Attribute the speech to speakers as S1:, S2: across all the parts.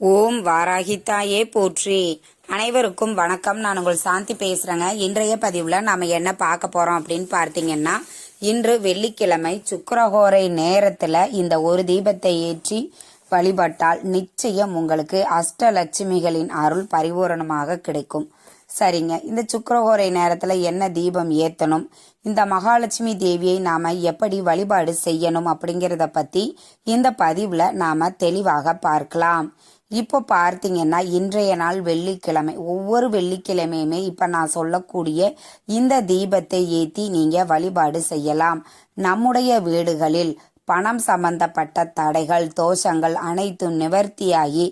S1: ஓம் வாராகித்தாயே போற்றி. அனைவருக்கும் வணக்கம். நான் உங்கள் சாந்தி பேசுறேங்க. இன்றைய பதிவுல நாம என்ன பார்க்க போறோம் அப்படின்னு பார்த்தீங்கன்னா இன்று வெள்ளிக்கிழமை சுக்கரஹோரை நேரத்துல இந்த ஒரு தீபத்தை ஏற்றி வழிபட்டால் நிச்சயம் உங்களுக்கு அஷ்டலட்சுமிகளின் அருள் பரிபூரணமாக கிடைக்கும். சரிங்க. இந்த சுக்கரஹோரை நேரத்துல என்ன தீபம் ஏத்தணும்? இந்த மகாலட்சுமி தேவியை நாம எப்படி வழிபாடு செய்யணும் அப்படிங்கிறத பத்தி இந்த பதிவுல நாம தெளிவாக பார்க்கலாம். இப்போ பார்த்தீங்கன்னா இன்றைய நாள் வெள்ளிக்கிழமை. ஒவ்வொரு வெள்ளிக்கிழமையுமே இப்போ நான் சொல்லக்கூடிய இந்த தீபத்தை ஏற்றி நீங்கள் வழிபாடு செய்யலாம். நம்முடைய வீடுகளில் பணம் சம்பந்தப்பட்ட தடைகள் தோஷங்கள் அனைத்தும் நிவர்த்தியாகி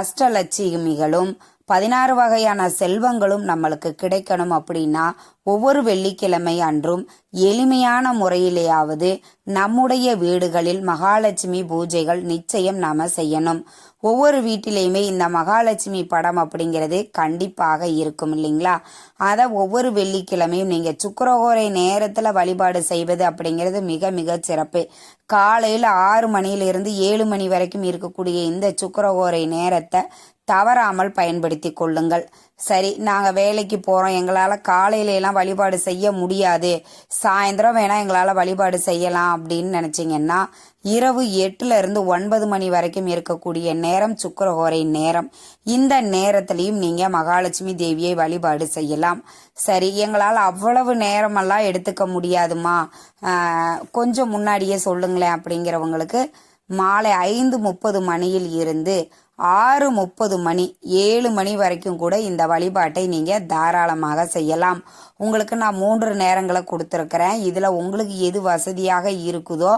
S1: அஷ்டலட்சுமிகளும் பதினாறு வகையான செல்வங்களும் நம்மளுக்கு கிடைக்கணும் அப்படின்னா ஒவ்வொரு வெள்ளிக்கிழமை அன்றும் எளிமையான முறையிலேயாவது நம்முடைய வீடுகளில் மகாலட்சுமி பூஜைகள் நிச்சயம் நாம செய்யணும். ஒவ்வொரு வீட்டிலையுமே இந்த மகாலட்சுமி படம் அப்படிங்கிறது கண்டிப்பாக இருக்கும் இல்லைங்களா? அதை ஒவ்வொரு வெள்ளிக்கிழமையும் நீங்க சுக்கரகோரை நேரத்துல வழிபாடு செய்வது அப்படிங்கிறது மிக மிக சிறப்பு. காலையில் ஆறு மணியிலிருந்து ஏழு மணி வரைக்கும் இருக்கக்கூடிய இந்த சுக்கரகோரை நேரத்தை தவறாமல் பயன்படுத்தி கொள்ளுங்கள். சரி நாங்கள் வேலைக்கு போகிறோம் எங்களால் காலையில எல்லாம் வழிபாடு செய்ய முடியாது. சாயந்தரம் வேணால் எங்களால் வழிபாடு செய்யலாம் அப்படின்னு நினச்சிங்கன்னா இரவு எட்டுல இருந்து ஒன்பது மணி வரைக்கும் இருக்கக்கூடிய நேரம் சுக்கரஹோரை நேரம். இந்த நேரத்திலையும் நீங்க மகாலட்சுமி தேவியை வழிபாடு செய்யலாம். சரி எங்களால் அவ்வளவு நேரமெல்லாம் எடுத்துக்க முடியாதுமா? கொஞ்சம் முன்னாடியே சொல்லுங்களேன் அப்படிங்கிறவங்களுக்கு மாலை ஐந்து முப்பது மணியில் இருந்து ஆறு முப்பது மணி ஏழு மணி வரைக்கும் கூட இந்த வழிபாட்டை நீங்கள் தாராளமாக செய்யலாம். உங்களுக்கு நான் மூன்று நேரங்களை கொடுத்துருக்கிறேன். இதில் உங்களுக்கு எது வசதியாக இருக்குதோ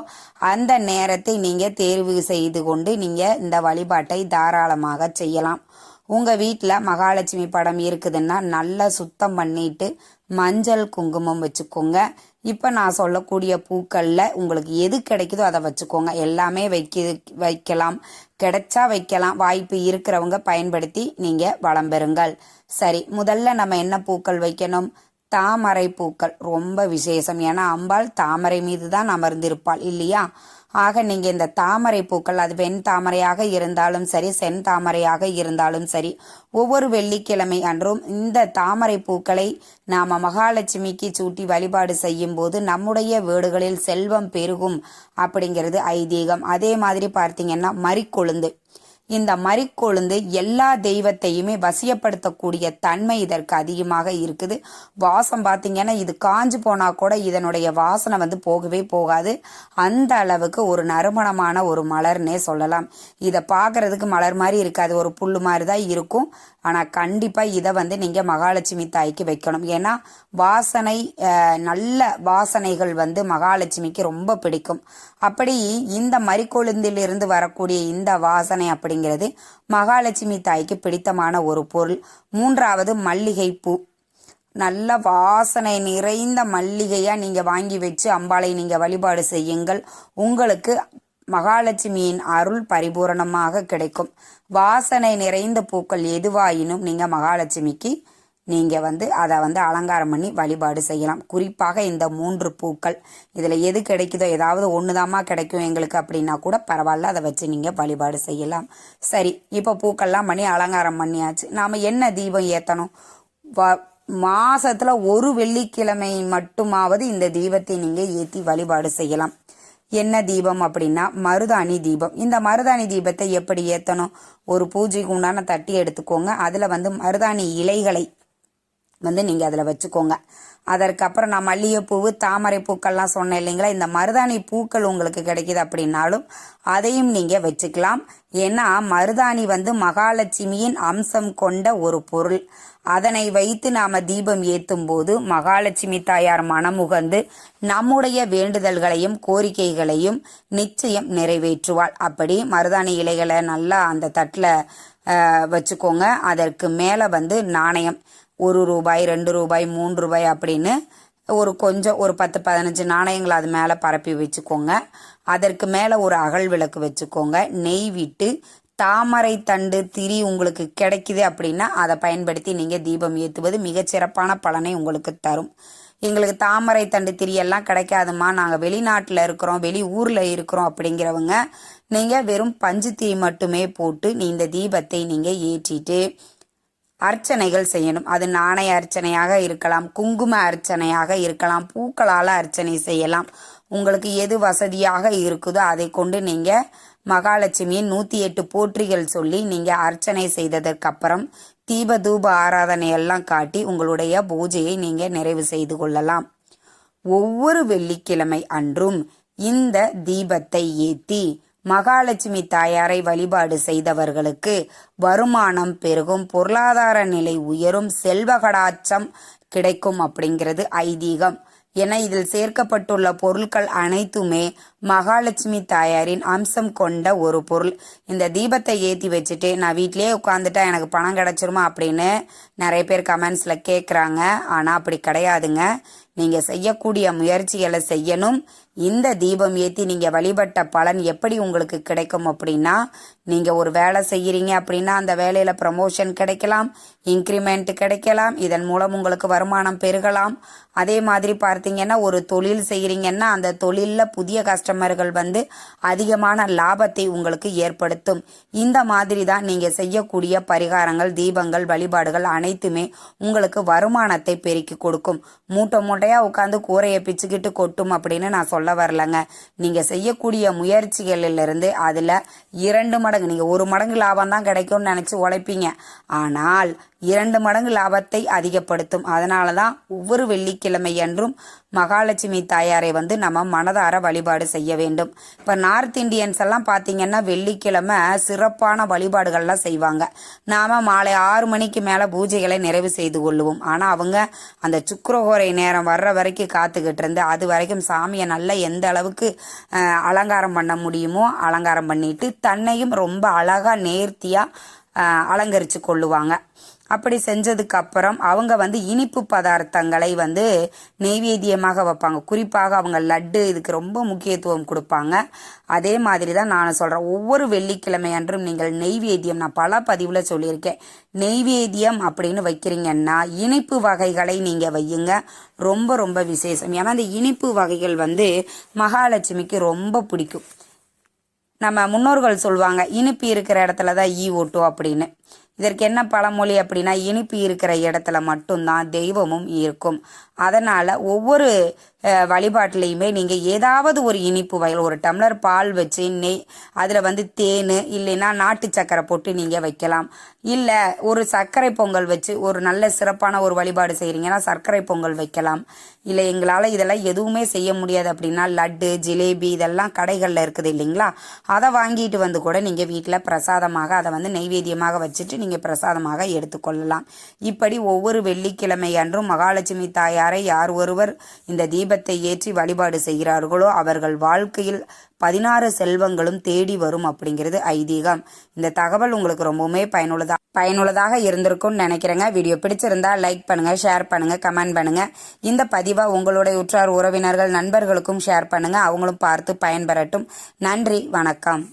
S1: அந்த நேரத்தை நீங்கள் தேர்வு செய்து கொண்டு நீங்கள் இந்த வழிபாட்டை தாராளமாக செய்யலாம். உங்கள் வீட்டில் மகாலட்சுமி படம் இருக்குதுன்னா நல்லா சுத்தம் பண்ணிட்டு மஞ்சள் குங்குமம் வச்சுக்கோங்க. இப்போ நான் சொல்லக்கூடிய பூக்களில் உங்களுக்கு எது கிடைக்குதோ அதை வச்சுக்கோங்க. எல்லாமே வைக்க வைக்கலாம். கிடைச்சா வைக்கலாம். வாய்ப்பு இருக்கிறவங்க பயன்படுத்தி நீங்கள் வளம் பெறுங்கள். சரி முதல்ல நம்ம என்ன பூக்கள் வைக்கணும்? தாமரை பூக்கள். ரொம்ப விசேஷம். ஏன்னா அம்பாள் தாமரை மீது தான் அமர்ந்திருப்பாள் இல்லையா? ஆக நீங்க இந்த தாமரை பூக்கள் அது வெண் தாமரையாக இருந்தாலும் சரி சென் தாமரையாக இருந்தாலும் சரி ஒவ்வொரு வெள்ளிக்கிழமை அன்றும் இந்த தாமரை பூக்களை நாம மகாலட்சுமிக்கு சூட்டி வழிபாடு செய்யும் போது நம்முடைய வீடுகளில் செல்வம் பெருகும் அப்படிங்கிறது ஐதீகம். அதே மாதிரி பார்த்தீங்கன்னா மறிக்கொழுந்து. இந்த மறிக்கொழுந்து எல்லா தெய்வத்தையுமே வசியப்படுத்தக்கூடிய தன்மை இதற்கு அதிகமாக இருக்குது. வாசம் பார்த்தீங்கன்னா இது காஞ்சு போனா கூட இதனுடைய வாசனை வந்து போகவே போகாது. அந்த அளவுக்கு ஒரு நறுமணமான ஒரு மலர்னே சொல்லலாம். இதை பார்க்கறதுக்கு மலர் மாதிரி இருக்காது. ஒரு புல்லு மாதிரி தான் இருக்கும். ஆனால் கண்டிப்பாக இதை வந்து நீங்கள் மகாலட்சுமி தாய்க்கு வைக்கணும். ஏன்னா வாசனை நல்ல வாசனைகள் வந்து மகாலட்சுமிக்கு ரொம்ப பிடிக்கும். அப்படி இந்த மறிக்கொழுந்திலிருந்து வரக்கூடிய இந்த வாசனை அப்படி அப்படிங்கிறது மகாலட்சுமி தாய்க்கு பிடித்தமான ஒரு பொருள். மூன்றாவது மல்லிகை பூ. நல்ல வாசனை நிறைந்த மல்லிகையாக நீங்கள் வாங்கி வச்சு அம்பாளை நீங்கள் வழிபாடு செய்யுங்கள். உங்களுக்கு மகாலட்சுமியின் அருள் பரிபூரணமாக கிடைக்கும். வாசனை நிறைந்த பூக்கள் எதுவாயினும் நீங்கள் மகாலட்சுமிக்கு நீங்கள் வந்து அதை வந்து அலங்காரம் பண்ணி வழிபாடு செய்யலாம். குறிப்பாக இந்த மூன்று பூக்கள். இதில் எது கிடைக்குதோ ஏதாவது ஒண்ணுதாம்மா கிடைக்கும் எங்களுக்கு அப்படின்னா கூட பரவாயில்ல அதை வச்சு நீங்கள் வழிபாடு செய்யலாம். சரி இப்போ பூக்கள்லாம் பண்ணி அலங்காரம் பண்ணியாச்சு. நாம் என்ன தீபம் ஏற்றணும் வ- மாதத்தில் ஒரு வெள்ளிக்கிழமை மட்டுமாவது இந்த தீபத்தை நீங்கள் ஏற்றி வழிபாடு செய்யலாம். என்ன தீபம் அப்படின்னா மருதாணி தீபம். இந்த மருதாணி தீபத்தை எப்படி ஏற்றணும் ஒரு பூஜைக்கு உண்டான தட்டி எடுத்துக்கோங்க. அதில் வந்து மருதாணி இலைகளை வந்து நீங்கள் அதில் வச்சுக்கோங்க. அதற்கப்புறம் நான் மல்லிகைப்பூவு தாமரை பூக்கள்லாம் சொன்னேன் இல்லைங்களா? இந்த மருதாணி பூக்கள் உங்களுக்கு கிடைக்கிது அப்படின்னாலும் அதையும் நீங்கள் வச்சுக்கலாம். ஏன்னா மருதாணி வந்து மகாலட்சுமியின் அம்சம் கொண்ட ஒரு பொருள். அதனை வைத்து நாம் தீபம் ஏற்றும் போது மகாலட்சுமி தாயார் மனமுகந்து நம்முடைய வேண்டுதல்களையும் கோரிக்கைகளையும் நிச்சயம் நிறைவேற்றுவாள். அப்படி மருதாணி இலைகளை நல்லா அந்த தட்டில் வச்சுக்கோங்க. அதற்கு மேலே வந்து நாணயம். ஒரு ரூபாய் ரெண்டு ரூபாய் மூன்று ரூபாய் அப்படின்னு ஒரு கொஞ்சம் ஒரு பத்து பதினஞ்சு நாணயங்களை அது மேலே பரப்பி வச்சுக்கோங்க. அதற்கு மேலே ஒரு அகல் விளக்கு வச்சுக்கோங்க. நெய் விட்டு தாமரை தண்டு திரி உங்களுக்கு கிடைக்குது அப்படின்னா அதை பயன்படுத்தி நீங்கள் தீபம் ஏற்றுவது மிகச்சிறப்பான பலனை உங்களுக்கு தரும். எங்களுக்கு தாமரை தண்டு திரியெல்லாம் கிடைக்காதுமா நாங்கள் வெளிநாட்டில் இருக்கிறோம் வெளி ஊரில் இருக்கிறோம் அப்படிங்கிறவங்க நீங்கள் வெறும் பஞ்சு தீ மட்டுமே போட்டு நீ இந்த தீபத்தை நீங்கள் ஏற்றிட்டு அர்ச்சனைகள் செய்யணும். அது நாணய அர்ச்சனையாக இருக்கலாம் குங்கும அர்ச்சனையாக இருக்கலாம் பூக்களால் அர்ச்சனை செய்யலாம். உங்களுக்கு எது வசதியாக இருக்குதோ அதை கொண்டு நீங்கள் மகாலட்சுமியின் நூற்றி எட்டு போற்றிகள் சொல்லி நீங்கள் அர்ச்சனை செய்ததற்கப்புறம் தீப தூப ஆராதனை எல்லாம் காட்டி உங்களுடைய பூஜையை நீங்கள் நிறைவு செய்து கொள்ளலாம். ஒவ்வொரு வெள்ளிக்கிழமை அன்றும் இந்த தீபத்தை ஏற்றி மகாலட்சுமி தாயாரை வழிபாடு செய்தவர்களுக்கு வருமானம் பெருகும் பொருளாதார நிலை உயரும் செல்வகடாச்சம் கிடைக்கும் அப்படிங்கிறது ஐதீகம். என இதில் சேர்க்கப்பட்டுள்ள பொருட்கள் அனைத்துமே மகாலட்சுமி தாயாரின் அம்சம் கொண்ட ஒரு பொருள். இந்த தீபத்தை ஏற்றி வச்சுட்டு நான் வீட்டிலேயே உட்காந்துட்டா எனக்கு பணம் கிடைச்சிருமா அப்படின்னு நிறைய பேர் கமெண்ட்ஸில் கேட்குறாங்க ஆனால் அப்படி கிடையாதுங்க. நீங்கள் செய்யக்கூடிய முயற்சிகளை செய்யணும். இந்த தீபம் ஏற்றி நீங்கள் வழிபட்ட பலன் எப்படி உங்களுக்கு கிடைக்கும் அப்படின்னா நீங்கள் ஒரு வேலை செய்கிறீங்க அப்படின்னா அந்த வேலையில் ப்ரமோஷன் கிடைக்கலாம் இன்க்ரிமெண்ட் கிடைக்கலாம் இதன் மூலம் உங்களுக்கு வருமானம் பெருகலாம். அதே மாதிரி பார்த்தீங்கன்னா ஒரு தொழில் செய்கிறீங்கன்னா அந்த தொழிலில் புதிய கஸ்டமர்கள் வந்து அதிகமான லாபத்தை உங்களுக்கு ஏற்படுத்தும். இந்த மாதிரி தான் நீங்கள் செய்யக்கூடிய பரிகாரங்கள் தீபங்கள் வழிபாடுகள் அனைத்துமே உங்களுக்கு வருமானத்தை பெருக்கி கொடுக்கும். மூட்டை மூட்டையாக உட்காந்து கூரையை பிச்சுக்கிட்டு கொட்டும் அப்படின்னு நான் சொல்ல வரலங்க. நீங்கள் செய்யக்கூடிய முயற்சிகளிலிருந்து அதில் இரண்டு மடங்கு நீங்கள் ஒரு மடங்கு லாபம் தான் கிடைக்கும்னு நினச்சி உழைப்பீங்க. ஆனால் இரண்டு மடங்கு லாபத்தை அதிகப்படுத்தும். அதனால தான் ஒவ்வொரு வெள்ளிக்கிழமை அன்றும் மகாலட்சுமி தாயாரை வந்து நம்ம மனதார வழிபாடு செய்ய வேண்டும். இப்போ நார்த் இண்டியன்ஸ் எல்லாம் பார்த்தீங்கன்னா வெள்ளிக்கிழமை சிறப்பான வழிபாடுகள்லாம் செய்வாங்க. நாம் மாலை ஆறு மணிக்கு மேலே பூஜைகளை நிறைவு செய்து கொள்ளுவோம். ஆனால் அவங்க அந்த சுக்கரகோரை நேரம் வர்ற வரைக்கும் காத்துக்கிட்டு இருந்து அது வரைக்கும் சாமியை நல்லா எந்த அளவுக்கு அலங்காரம் பண்ண முடியுமோ அலங்காரம் பண்ணிட்டு தன்னையும் ரொம்ப அழகாக நேர்த்தியாக அலங்கரித்து கொள்ளுவாங்க. அப்படி செஞ்சதுக்கு அப்புறம் அவங்க வந்து இனிப்பு பதார்த்தங்களை வந்து நெய்வேத்தியமாக வைப்பாங்க. குறிப்பாக அவங்க லட்டு இதுக்கு ரொம்ப முக்கியத்துவம் கொடுப்பாங்க. அதே மாதிரி தான் நான் சொல்கிறேன் ஒவ்வொரு வெள்ளிக்கிழமை அன்றும் நீங்கள் நெய்வேத்தியம் நான் பல பதிவில் சொல்லியிருக்கேன். நெய்வேத்தியம் அப்படின்னு வைக்கிறீங்கன்னா இனிப்பு வகைகளை நீங்கள் வையுங்க. ரொம்ப ரொம்ப விசேஷம். ஏன்னா அந்த இனிப்பு வகைகள் வந்து மகாலட்சுமிக்கு ரொம்ப பிடிக்கும். நம்ம முன்னோர்கள் சொல்லுவாங்க இனிப்பு இருக்கிற இடத்துல தான் ஈ ஓட்டும் அப்படின்னு. இதற்கு என்ன பழமொழி அப்படின்னா இனிப்பு இருக்கிற இடத்துல மட்டும்தான் தெய்வமும் இருக்கும். அதனால் ஒவ்வொரு வழிபாட்டிலையுமே நீங்கள் ஏதாவது ஒரு இனிப்பு வகையில் ஒரு டம்ளர் பால் வச்சு நெய் அதில் வந்து தேன் இல்லைன்னா நாட்டு சக்கரை போட்டு நீங்கள் வைக்கலாம். இல்லை ஒரு சர்க்கரை பொங்கல் வச்சு ஒரு நல்ல சிறப்பான ஒரு வழிபாடு செய்கிறீங்கன்னா சர்க்கரை பொங்கல் வைக்கலாம். இல்லை எங்களால் இதெல்லாம் எதுவுமே செய்ய முடியாது அப்படின்னா லட்டு ஜிலேபி இதெல்லாம் கடைகளில் இருக்குது இல்லைங்களா? அதை வாங்கிட்டு வந்து கூட நீங்கள் வீட்டில் பிரசாதமாக அதை வந்து நெய்வேத்தியமாக வச்சுட்டு நீங்கள் பிரசாதமாக எடுத்துக்கொள்ளலாம். இப்படி ஒவ்வொரு வெள்ளிக்கிழமை அன்றும் மகாலட்சுமி தாயாரை யார் ஒருவர் இந்த தீப தீபத்தை ஏற்றி வழிபாடு செய்கிறார்களோ அவர்கள் வாழ்க்கையில் பதினாறு செல்வங்களும் தேடி வரும் அப்படிங்கிறது ஐதீகம். இந்த தகவல் உங்களுக்கு ரொம்பவுமே பயனுள்ளதா பயனுள்ளதாக இருந்திருக்கும்னு நினைக்கிறேங்க. வீடியோ பிடிச்சிருந்தா லைக் பண்ணுங்க ஷேர் பண்ணுங்க கமெண்ட் பண்ணுங்க. இந்த பதிவை உங்களுடைய உற்றார் உறவினர்கள் நண்பர்களுக்கும் ஷேர் பண்ணுங்க. அவங்களும் பார்த்து பயன்பெறட்டும். நன்றி வணக்கம்.